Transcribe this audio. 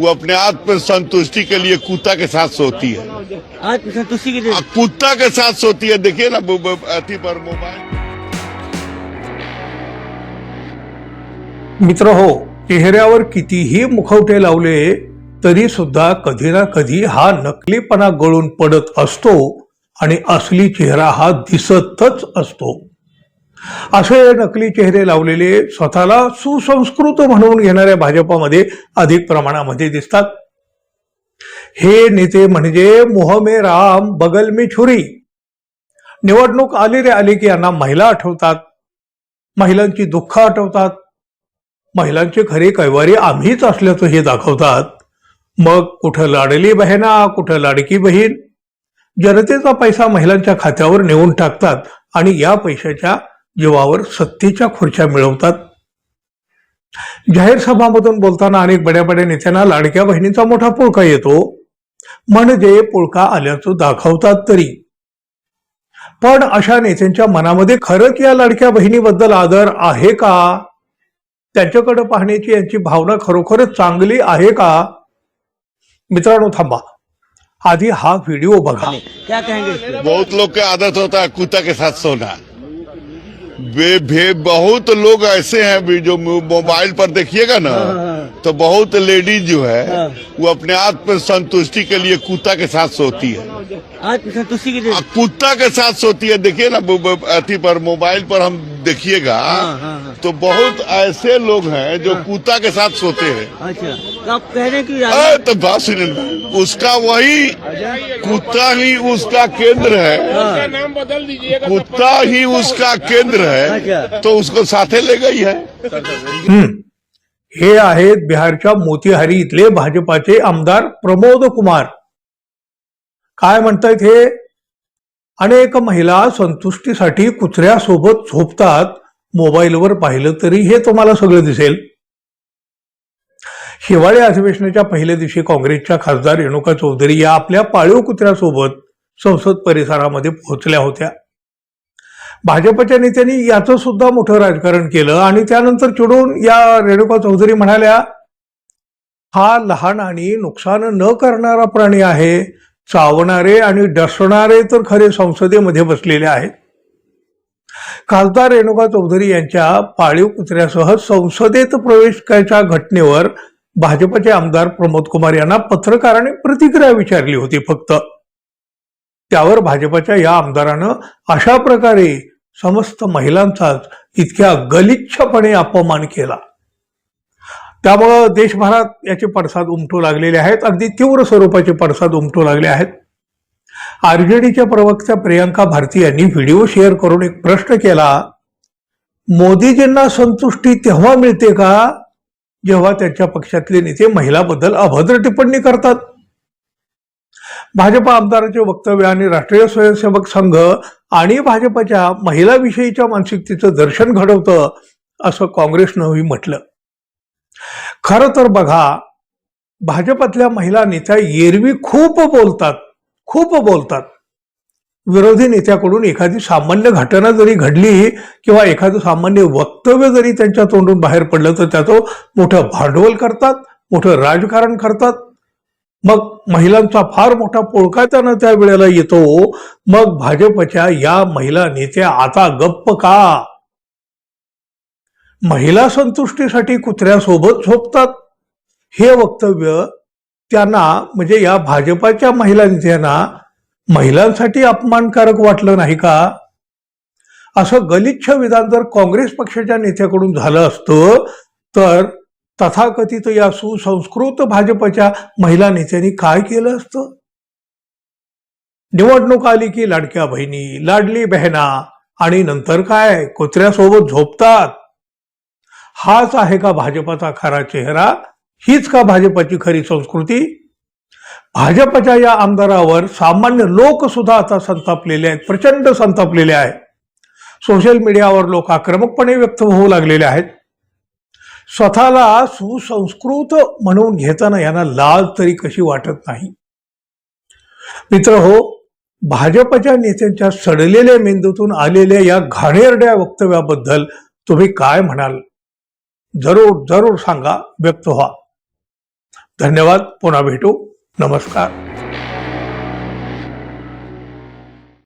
वो अपने आत्म संतुष्टि के लिए कुत्ता के साथ सोती है। आज संतुष्टि के लिए? आ, कुत्ता के साथ सोती है। देखिए ना अथी पर मोबाइल। मित्र हो चेहऱ्यावर कितीही मुखवटे लावले तरी सुद्धा कधी ना कधी हा नकलीपणा गळून पडत असतो आणि असली चेहरा हा दिसतच असतो. असे नकली चेहरे लावलेले स्वतःला सुसंस्कृत म्हणून घेणाऱ्या भाजपामध्ये अधिक प्रमाणामध्ये दिसतात. हे नेते म्हणजे मोहमे राम बगल मी छुरी निवडणूक आली रे आली की यांना महिला आठवतात महिलांची दुःख आठवतात महिलांचे खरी कैवारी आम्हीच असल्याचं हे दाखवतात. मग कुठं लाडली बहिणा कुठं लाडकी बहीण? जनतेचा पैसा महिलांच्या खात्यावर नेऊन टाकतात आणि या पैशाच्या जीवावर सत्तेच्या खुर्च्या मिळवतात. जाहीर सभामधून बोलताना अनेक बड्या बड्या नेत्यांना लाडक्या बहिणीचा मोठा पुळका येतो. म्हणजे पुळका आल्याचं दाखवतात तरी. पण अशा नेत्यांच्या मनामध्ये खरंच या लाडक्या बहिणीबद्दल आदर आहे का? त्यांच्याकडे पाहण्याची यांची भावना खरोखरच चांगली आहे का? मित्रांनो थांबा. आधी हा व्हिडिओ बघा. क्या कहेंगे? बहुत लोग का आदत होता है कुत्ता के साथ सोना. वे भे बहुत लोग ऐसे हैं भी जो मोबाइल पर देखिएगा ना तो बहुत लेडीज़ जो है वो अपने आत्म संतुष्टि के लिए कुत्ता के साथ सोती है। आज संतुष्टि के लिए कुत्ता के साथ सोती है देखिए ना वो पर मोबाइल पर हम देखिएगा हाँ, हाँ, हाँ। तो बहुत ऐसे लोग हैं जो कुत्ता के साथ सोते हैं। अच्छा। आप कह रहे कि अरे तो बात सुनिए ना, उसका वही कुत्ता ही उसका केंद्र है। नाम बदल दीजिएगा कुत्ता ही उसका केंद्र है। तो उसको साथे ले गई है. हे आहेत बिहारच्या मोतीहारी इथले भाजपाचे आमदार प्रमोद कुमार. काय म्हणतायत हे? अनेक महिला संतुष्टीसाठी कुत्र्यासोबत झोपतात. मोबाईलवर पाहिलं तरी हे तुम्हाला सगळं दिसेल. हिवाळी अधिवेशनाच्या पहिल्या दिवशी काँग्रेसच्या खासदार रेणुका चौधरी या आपल्या पाळीव कुत्र्यासोबत संसद परिसरामध्ये पोहोचल्या होत्या. भाजपच्या नेत्यांनी याचं सुद्धा मोठं राजकारण केलं आणि त्यानंतर चिडून या रेणुका चौधरी म्हणाल्या हा लहान आणि नुकसान न करणारा प्राणी आहे. चावणारे आणि डसणारे तर खरे संसदेमध्ये बसलेले आहेत. खासदार रेणुका चौधरी यांच्या पाळीव कुत्र्यासह संसदेत प्रवेश करायच्या घटनेवर भाजपचे आमदार प्रमोद कुमार यांना पत्रकाराने प्रतिक्रिया विचारली होती फक्त. त्यावर भाजपच्या या आमदारानं अशा प्रकारे समस्त महिलांचाच इतक्या गलिच्छपणे अपमान केला. त्यामुळं देशभरात याचे पडसाद उमटू लागलेले आहेत. अगदी तीव्र स्वरूपाचे पडसाद उमटू लागले आहेत. आरजेडीच्या प्रवक्त्या प्रियांका भारती यांनी व्हिडिओ शेअर करून एक प्रश्न केला मोदीजींना संतुष्टी तेव्हा मिळते का जेव्हा त्यांच्या पक्षातले नेते महिलाबद्दल अभद्र टिप्पणी करतात. भाजपा आमदाराचे वक्तव्य आणि राष्ट्रीय स्वयंसेवक संघ आणि भाजपच्या महिलाविषयीच्या मानसिकतेचं दर्शन घडवतं असं काँग्रेसनंही म्हटलं. खरं तर बघा भाजपातल्या महिला नेत्या एरवी खूप बोलतात खूप बोलतात. विरोधी नेत्याकडून एखादी सामान्य घटना जरी घडली किंवा एखादं सामान्य वक्तव्य जरी त्यांच्या तोंडून बाहेर पडलं तर त्याचं मोठं भांडवल करतात मोठं राजकारण करतात. मग महिलांचा फार मोठा पोळका त्यांना त्या वेळेला येतो. मग भाजपच्या या महिला नेत्या आता गप्प का? महिला संतुष्टीसाठी कुत्र्यासोबत झोपतात. हे वक्तव्य त्यांना म्हणजे या भाजपाच्या महिला नेत्यांना महिलांसाठी अपमानकारक वाटलं नाही का? असं गलिच्छ विधान जर काँग्रेस पक्षाच्या नेत्याकडून झालं असतं तर तथाकथित या सुसंस्कृत भाजपच्या महिला नेत्यांनी काय केलं असतं? निवडणूक आली की लाडक्या बहिणी लाडली बहिणा आणि नंतर काय? कुत्र्यासोबत झोपतात. हाच आहे का भाजपाचा खरा चेहरा? हीच का भाजपाची खरी संस्कृती? भाजपच्या या आमदारावर सामान्य लोक सुद्धा आता संतापलेले आहेत प्रचंड संतापलेले आहेत. सोशल मीडियावर लोक आक्रमकपणे व्यक्त होऊ लागलेले आहेत. स्वतःला सुसंस्कृत म्हणून घेताना यांना लाज तरी कशी वाटत नाही? मित्र हो भाजपच्या नेत्यांच्या सडलेल्या मेंदूतून आलेल्या या घाणेरड्या वक्तव्याबद्दल तुम्ही काय म्हणाल? जरूर जरूर सांगा व्यक्त व्हा. धन्यवाद पुन्हा भेटू. নমস্কার।